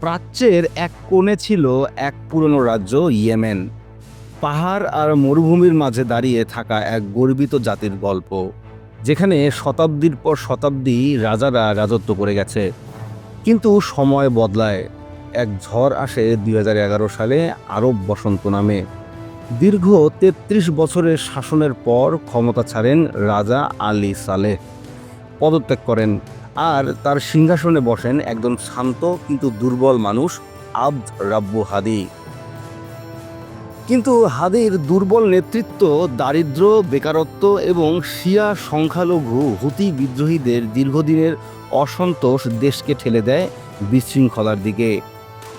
প্রাচ্যের এক কোণে ছিল এক পুরনো রাজ্য ইয়েমেন। পাহাড় আর মরুভূমির মাঝে দাঁড়িয়ে থাকা এক গর্বিত জাতির গল্প, যেখানে শতাব্দীর পর শতাব্দী রাজারা রাজত্ব করে গেছে। কিন্তু সময় বদলায়। এক ঝড় আসে দুই হাজার এগারো সালে আরব বসন্ত নামে। দীর্ঘ তেত্রিশ বছরের শাসনের পর ক্ষমতা ছাড়েন রাজা আলী সালেহ। পদত্যাগ করেন। আর তার সিংহাসনে বসেন একজন শান্ত কিন্তু দুর্বল মানুষ, আব্দ রাব্বু হাদি। কিন্তু হাদির দুর্বল নেতৃত্ব, দারিদ্র, বেকারত্ব এবং শিয়া সংখ্যালঘু হুতি বিদ্রোহীদের দীর্ঘদিনের অসন্তোষ দেশকে ঠেলে দেয় বিশৃঙ্খলার দিকে।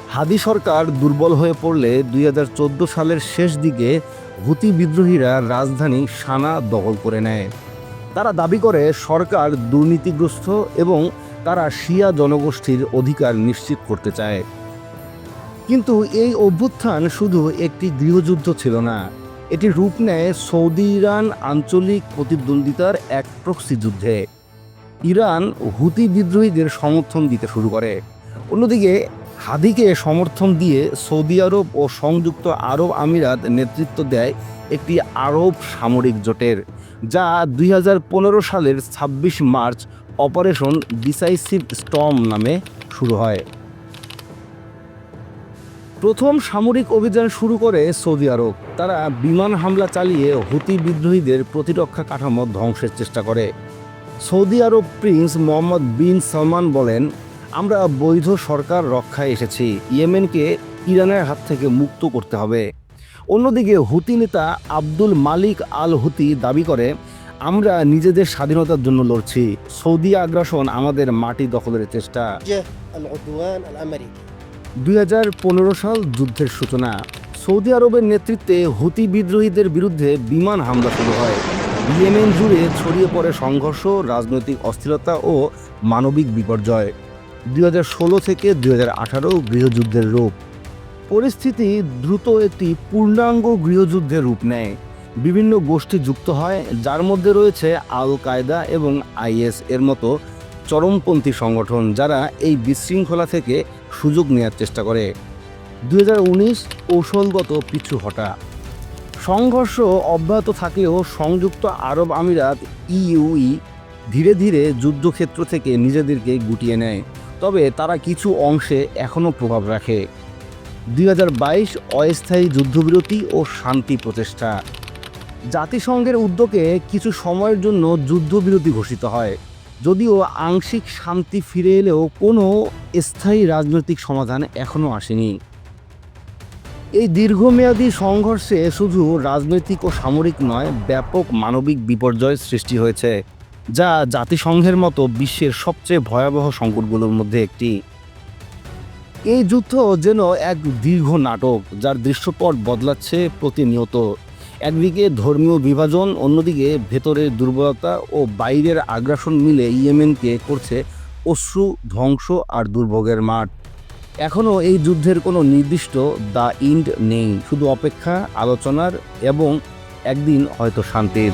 হাদি সরকার দুর্বল হয়ে পড়লে দুই হাজার চোদ্দ সালের শেষ দিকে হুতি বিদ্রোহীরা রাজধানী সানা দখল করে নেয়। তারা দাবি করে সরকার দুর্নীতিগ্রস্ত এবং তারা শিয়া জনগোষ্ঠীর অধিকার নিশ্চিত করতে চায়। কিন্তু এই অভ্যুত্থান শুধু একটি গৃহযুদ্ধ ছিল না, এটি রূপ নেয় সৌদি ইরান আঞ্চলিক প্রতিদ্বন্দ্বিতার এক প্রক্সি যুদ্ধে। ইরান হুতি বিদ্রোহীদের সমর্থন দিতে শুরু করে। অন্যদিকে হাদিকে সমর্থন দিয়ে সৌদি আরব ও সংযুক্ত আরব আমিরাত নেতৃত্ব দেয় একটি আরব সামরিক জোটের, যা দুই হাজার পনেরো সালের ২৬ মার্চ অপারেশন ডিসাইসিভ স্টর্ম নামে শুরু হয়। প্রথম সামরিক অভিযান শুরু করে সৌদি আরব। তারা বিমান হামলা চালিয়ে হুতি বিদ্রোহীদের প্রতিরক্ষা কাঠামো ধ্বংসের চেষ্টা করে। Saudi Arab prince Mohammed bin Salman বলেন আমরা বৈধ সরকার রক্ষায় এসেছি। ইয়েমেনকে ইরানের হাত থেকে মুক্ত করতে হবে। অন্যদিকে হুতি নেতা আব্দুল মালিক আল হুতি দাবি করে, আমরা নিজেদের স্বাধীনতার জন্য লড়ছি। সৌদি আগ্রাসন আমাদের মাটি দখলের চেষ্টা। দুই হাজার পনেরো সাল যুদ্ধের সূচনা। সৌদি আরবের নেতৃত্বে হুতি বিদ্রোহীদের বিরুদ্ধে বিমান হামলা শুরু হয়। ইয়েমেন জুড়ে ছড়িয়ে পড়ে সংঘর্ষ, রাজনৈতিক অস্থিরতা ও মানবিক বিপর্যয়। দুই হাজার ষোলো থেকে দুই হাজার আঠারো গৃহযুদ্ধের রূপ। পরিস্থিতি দ্রুত একটি পূর্ণাঙ্গ গৃহযুদ্ধের রূপ নেয়। বিভিন্ন গোষ্ঠী যুক্ত হয়, যার মধ্যে রয়েছে আল কায়দা এবং আইএস এর মতো চরমপন্থী সংগঠন, যারা এই বিশৃঙ্খলা থেকে সুযোগ নেওয়ার চেষ্টা করে। দুই হাজার উনিশ কৌশলগত পিছু হটা। সংঘর্ষ অব্যাহত থাকলেও সংযুক্ত আরব আমিরাত ইউই ধীরে ধীরে যুদ্ধক্ষেত্র থেকে নিজেদেরকে গুটিয়ে নেয়। তবে তারা কিছু অংশে এখনও প্রভাব রাখে। দুই হাজার বাইশ অস্থায়ী যুদ্ধবিরতি ও শান্তি প্রচেষ্টা। জাতিসংঘের উদ্যোগে কিছু সময়ের জন্য যুদ্ধবিরতি ঘোষিত হয়। যদিও আংশিক শান্তি ফিরে এলেও কোনো স্থায়ী রাজনৈতিক সমাধান এখনও আসেনি। এই দীর্ঘমেয়াদী সংঘর্ষে শুধু রাজনৈতিক ও সামরিক নয়, ব্যাপক মানবিক বিপর্যয় সৃষ্টি হয়েছে। যা জাতিসংঘের মতো বিশ্বের সবচেয়ে ভয়াবহ সংকটগুলোর মধ্যে একটি। এই যুদ্ধ যেন এক দীর্ঘ নাটক, যার দৃশ্যপট বদলাচ্ছে প্রতিনিয়ত। একদিকে ধর্মীয় বিভাজন, অন্যদিকে ভেতরের দুর্বলতা ও বাইরের আগ্রাসন মিলে ইয়েমেনকে করছে অশ্রু, ধ্বংস আর দুর্ভোগের মাঠ। এখনও এই যুদ্ধের কোনো নির্দিষ্ট দ্য ইন্ড নেই, শুধু অপেক্ষা, আলোচনার এবং একদিন হয়তো শান্তির।